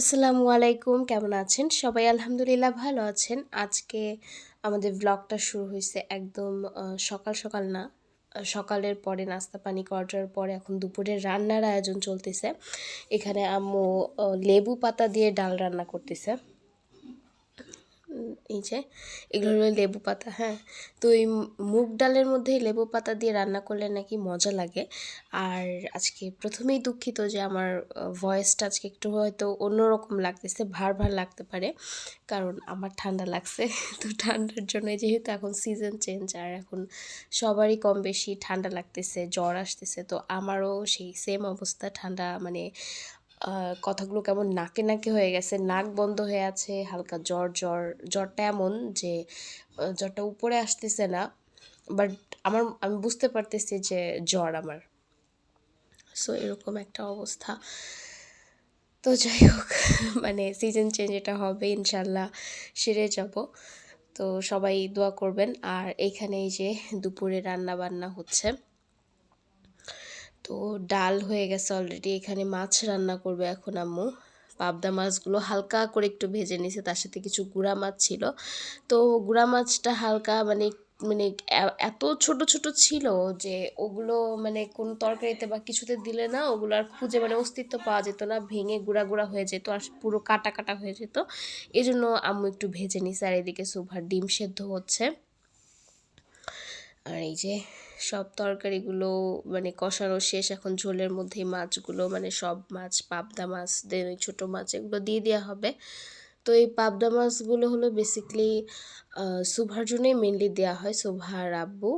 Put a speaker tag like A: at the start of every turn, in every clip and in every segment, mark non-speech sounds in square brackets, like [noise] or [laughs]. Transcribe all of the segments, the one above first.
A: আসসালামু আলাইকুম, কেমন আছেন? সবাই আলহামদুলিল্লাহ ভালো আছেন। আজকে আমাদের ব্লগটা শুরু হয়েছে একদম সকাল সকাল না সকালের পরে নাস্তা পানি করার পরে এখন দুপুরের রান্নার আয়োজন চলতেছে। এখানে আম্মু লেবু পাতা দিয়ে ডাল রান্না করতেছে। এই যে, এগুলো হলো লেবু পাতা হ্যাঁ। তো এই মুগ ডালের মধ্যে লেবু পাতা দিয়ে রান্না করলে নাকি মজা লাগে। আর আজকে প্রথমেই দুঃখিত যে আমার ভয়েসটা আজকে একটু হয়তো অন্যরকম লাগতেছে, ভার ভার লাগতে পারে। কারণ আমার ঠান্ডা লাগছে, তো ঠান্ডার জন্য যেহেতু এখন সিজন চেঞ্জ আর এখন সবারই কম বেশি ঠান্ডা লাগতেছে, জ্বর আসতেছে, তো আমারও সেই সেম অবস্থা, ঠান্ডা মানে কথাগুলো কেমন নাকে নাকে হয়ে গেছে, নাক বন্ধ হয়ে আছে, হালকা জ্বর জ্বর, জ্বরটা এমন যে জ্বরটা উপরে আসতেছে না বাট আমার, আমি বুঝতে পারতেছি যে জ্বর আমার। সো এরকম একটা অবস্থা। তো যাই হোক [laughs] মানে সিজন চেঞ্জ এটা হবে, ইনশাল্লাহ সেরে যাব। তো সবাই দোয়া করবেন। আর এইখানে এই যে দুপুরে রান্না বান্না হচ্ছে। তো ডাল হয়ে গেছে অলরেডি এখানে মাছ রান্না করবে এখন আম্মু। পাবদা মাছগুলো হালকা করে একটু ভেজে নিয়েছে তার সাথে কিছু গুঁড়া মাছ ছিল। তো গুঁড়া মাছটা হালকা মানে মানে এত ছোট ছোট ছিল যে ওগুলো মানে কোন তরকারিতে বা কিছুতে দিলে না ওগুলো আর খুঁজে মানে অস্তিত্ব পাওয়া যেত না, ভেঙে গুঁড়া গুঁড়া হয়ে যেত আর পুরো কাটা কাটা হয়ে যেত। এই জন্য আম্মু একটু ভেজে নিছে আর এদিকে সুভার ডিম সেদ্ধ হচ্ছে। আর এই যে সব তরকারিগুলো মানে কষানো শেষ, এখন ঝোলের মধ্যে মাছগুলো মানে সব মাছ, পাবদা মাছ ছোটো মাছ, এগুলো দিয়ে দেওয়া হবে। তো এই পাবদা মাছগুলো হলো বেসিকলি সুভার জন্যই মেনলি দেওয়া হয়, সুভার আব্বু।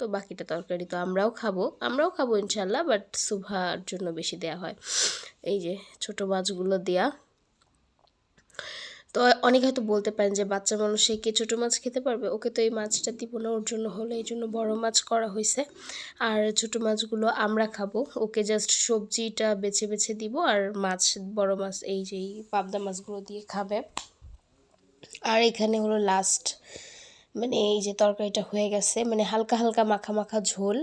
A: তো বাকিটা তরকারি তো আমরাও খাব আমরাও খাব ইনশাল্লাহ বাট সুভার জন্য বেশি দেওয়া হয়। এই যে ছোটো মাছগুলো দেয়া। তো অনেকে হয়তো বলতে পারেন যে বাচ্চা মানুষ কি ছোটো মাছ খেতে পারবে? ওকে তো এই মাছটা দিব না, ওর জন্য হলো, এই জন্য বড় মাছ করা হয়েছে। আর ছোটো মাছগুলো আমরা খাব। ওকে জাস্ট সবজিটা বেছে বেছে দিব আর মাছ, বড় মাছ, এই যে পাবদা মাছগুলো দিয়ে খাবে। আর এখানে হলো লাস্ট মানে এই যে তরকারিটা হয়ে গেছে মানে হালকা হালকা মাখা মাখা ঝোল।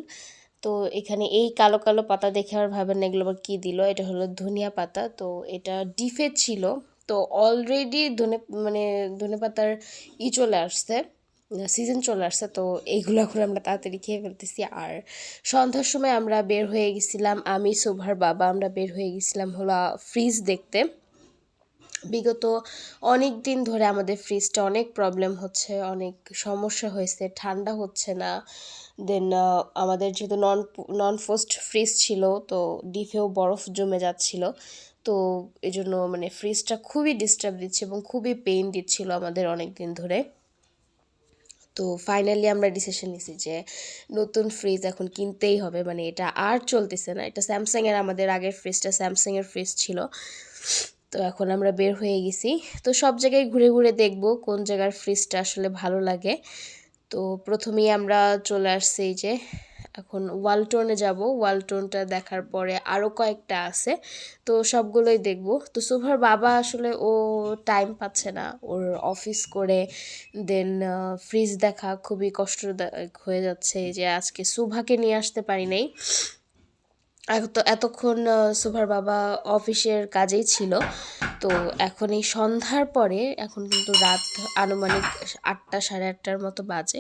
A: তো এখানে এই কালো কালো পাতা দেখে আর ভাবেন এগুলো আবার কী দিল। এটা হলো ধনিয়া পাতা। তো এটা ডিফে ছিল তো অলরেডি ধনে মানে ধনে পাতার ই চলে আসছে সিজন চলে আসছে, তো এইগুলো এখন আমরা তাড়াতাড়ি খেয়ে ফেলতেছি। আর সন্ধ্যার সময় আমরা বের হয়ে গেছিলাম, আমি, শোভার বাবা, আমরা বের হয়ে গেছিলাম হলো ফ্রিজ দেখতে। বিগত অনেক দিন ধরে আমাদের ফ্রিজটা অনেক প্রবলেম হচ্ছে, অনেক সমস্যা হয়েছে, ঠান্ডা হচ্ছে না। দেন আমাদের যেহেতু নন নন ফোস্ট ফ্রিজ ছিল, তো ডিফেও বরফ জমে যাচ্ছিল। তো এই জন্য মানে ফ্রিজটা খুবই ডিস্টার্ব দিচ্ছে এবং খুবই পেইন দিচ্ছিল আমাদের অনেক দিন ধরে। তো ফাইনালি আমরা ডিসিশন নিছি যে নতুন ফ্রিজ এখন কিনতেই হবে মানে এটা আর চলতেছে না। এটা স্যামসাংয়ের আমাদের আগের ফ্রিজটা স্যামসাংয়ের ফ্রিজ ছিল। তো এখন আমরা বের হয়ে গেছি। তো সব জায়গায় ঘুরে ঘুরে দেখব কোন জায়গার ফ্রিজটা আসলে ভালো লাগে। তো প্রথমেই আমরা চলে আসছি যে, এখন ওয়ালটনে যাব। ওয়ালটনটা দেখার পরে আরও কয়েকটা আছে। তো সবগুলোই দেখব। তো সুভার বাবা আসলে ও টাইম পাচ্ছে না। ওর অফিস করে দেন ফ্রিজ দেখা খুবই কষ্টদায়ক হয়ে যাচ্ছে। যে আজকে সুভাকে নিয়ে আসতে পারি নাই। এতক্ষণ সুভার বাবা অফিসের কাজেই ছিল। তো এখন এই সন্ধ্যার পরে, এখন কিন্তু রাত আনুমানিক আটটা সাড়ে আটটার মতো বাজে।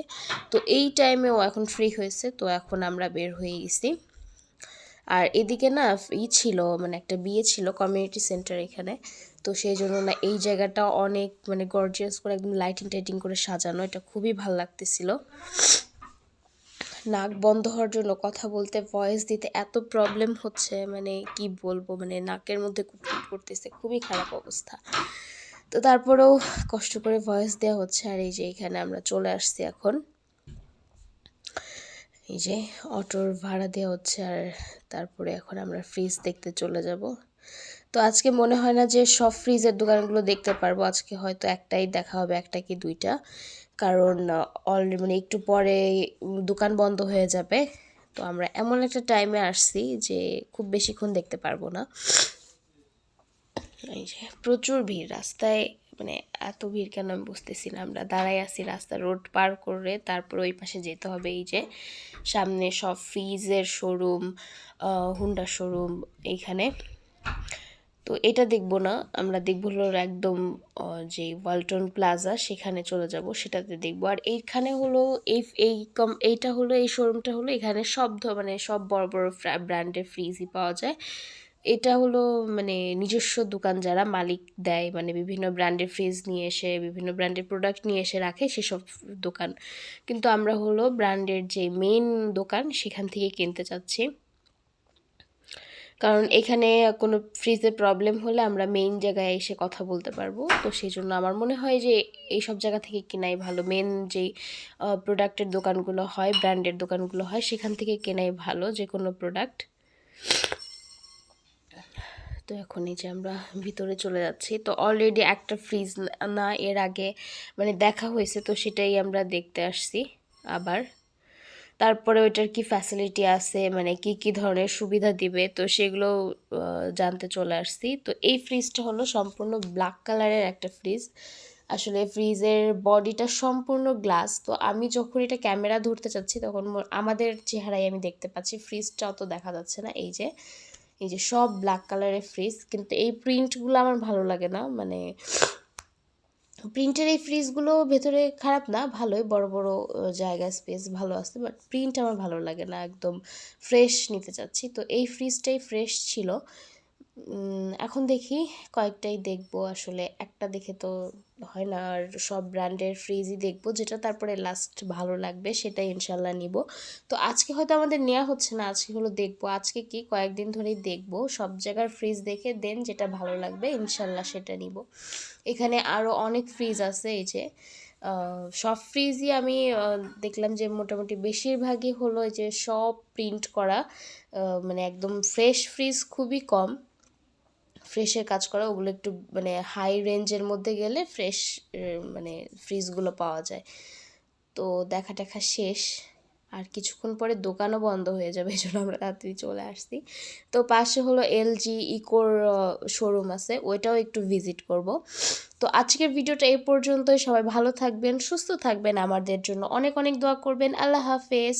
A: তো এই টাইমেও এখন ফ্রি হয়েছে, তো এখন আমরা বের হয়ে গেছি। আর এদিকে না, ই ছিল মানে একটা বিয়ে ছিল কমিউনিটি সেন্টার এখানে। তো সেই জন্য না, এই জায়গাটা অনেক মানে গর্জিয়াস করে একদম লাইটিং টাইটিং করে সাজানো, এটা খুবই ভালো লাগতেছিল। নাক বন্ধ হওয়ার জন্য কথা বলতে ভয়েস দিতে এত প্রবলেম হচ্ছে মানে কি বলব মানে নাকের মধ্যে কুটকুট করতেছে, খুবই খারাপ অবস্থা। তো তারপরেও কষ্ট করে ভয়েস দেওয়া হচ্ছে, আর এই যে এখানে আমরা চলে আসছি এখন। এই যে অটোর ভাড়া দেওয়া হচ্ছে, আর তারপরে এখন আমরা ফ্রিজ দেখতে চলে যাব। তো আজকে মনে হয় না যে সব ফ্রিজের দোকানগুলো দেখতে পারব। আজকে হয়তো একটাই দেখা হবে, একটা কি দুইটা। কারণ অলরেডি মানে একটু পরে দোকান বন্ধ হয়ে যাবে। তো আমরা এমন একটা টাইমে আসছি যে খুব বেশিক্ষণ দেখতে পারব না। এই যে, প্রচুর ভিড়। রাস্তায় মানে এত ভিড় কেন আমি বুঝতেছি না। আমরা দাঁড়াই আছি রাস্তা রোড পার করে তারপর ওই পাশে যেতে হবে। এই যে, সামনে সব ফ্রিজের শোরুম হুন্ডা শোরুম এইখানে। তো এটা দেখব না। আমরা দেখব হলো একদম যে ওয়ালটন প্লাজা সেখানে চলে যাব, সেটাতে দেখব। আর এইখানে হলো এই এই কম, এইটা হলো, এই শোরুমটা হলো, এখানে সব মানে সব বড় বড় ব্র্যান্ডের ফ্রিজই পাওয়া যায়। এটা হলো মানে নিজস্ব দোকান যারা মালিক দেয় মানে বিভিন্ন ব্র্যান্ডের ফ্রিজ নিয়ে এসে, বিভিন্ন ব্র্যান্ডের প্রোডাক্ট নিয়ে এসে রাখে সেসব দোকান। কিন্তু আমরা হলো ব্র্যান্ডের যে মেন দোকান, সেখান থেকে কিনতে চাচ্ছি। কারণ এখানে কোনো ফ্রিজে প্রবলেম হলে আমরা মেইন জায়গায় এসে কথা বলতে পারব। তো সেই জন্য আমার মনে হয় যে এই সব জায়গা থেকে কেনাই ভালো। মেন যেই প্রোডাক্টের দোকানগুলো হয় ব্র্যান্ডের দোকানগুলো হয়, সেখান থেকে কেনাই ভালো যে কোনো প্রোডাক্ট তো এখন এই যে আমরা ভিতরে চলে যাচ্ছি। তো অলরেডি একটা ফ্রিজ না, এর আগে মানে দেখা হয়েছে, তো সেটাই আমরা দেখতে আসছি আবার। তারপরে ওইটার কি ফ্যাসিলিটি আছে? মানে কি কি ধরনের সুবিধা দিবে? তো সেগুলো জানতে চলে আসছি। তো এই ফ্রিজটা হলো সম্পূর্ণ ব্ল্যাক কালারের একটা ফ্রিজ আসলে ফ্রিজের বডিটা সম্পূর্ণ গ্লাস তো আমি যখন এটা ক্যামেরা ধরতে চাচ্ছি, তখন আমাদের চেহারায় আমি দেখতে পাচ্ছি ফ্রিজটা অত দেখা যাচ্ছে না। এই যে এই যে সব ব্ল্যাক কালারের ফ্রিজ কিন্তু এই প্রিন্টগুলো আমার ভালো লাগে না। মানে প্রিন্টের এই ফ্রিজগুলো ভেতরে খারাপ না, ভালোই। বড় বড় জায়গা স্পেস ভালো আছে বাট প্রিন্ট আমার ভালো লাগে না, একদম ফ্রেশ নিতে চাচ্ছি। তো এই ফ্রিজটাই ফ্রেশ ছিল। এখন দেখি কয়েকটাই দেখব। আসলে একটা দেখে তো হয় না, আর সব ব্র্যান্ডের ফ্রিজই দেখব, যেটা তারপরে লাস্ট ভালো লাগবে সেটাই ইনশাল্লাহ নিব। তো আজকে হয়তো আমাদের নেওয়া হচ্ছে না, আজকে হলো দেখব। আজকে কি কয়েকদিন ধরেই দেখব, সব জায়গার ফ্রিজ দেখে দেন যেটা ভালো লাগবে, ইনশাল্লাহ সেটা নিব। এখানে আরও অনেক ফ্রিজ আছে এই যে সব ফ্রিজই আমি দেখলাম যে মোটামুটি বেশিরভাগই হলো যে সব প্রিন্ট করা মানে একদম ফ্রেশ ফ্রিজ খুবই কম। ফ্রেশের কাজ করা, ওগুলো একটু মানে হাই রেঞ্জের মধ্যে গেলে ফ্রেশ মানে ফ্রিজগুলো পাওয়া যায়। তো দেখা টেখা শেষ। আর কিছুক্ষণ পরে দোকানও বন্ধ হয়ে যাবে, [laughs] এই জন্য আমরা তাড়াতাড়ি চলে আসছি। তো পাশে হলো এলজি ইকোর শোরুম আছে, ওইটাও একটু ভিজিট করব। তো আজকের ভিডিওটা এই পর্যন্তই। সবাই ভালো থাকবেন, সুস্থ থাকবেন। আমাদের জন্য অনেক অনেক দোয়া করবেন। আল্লাহ হাফেজ।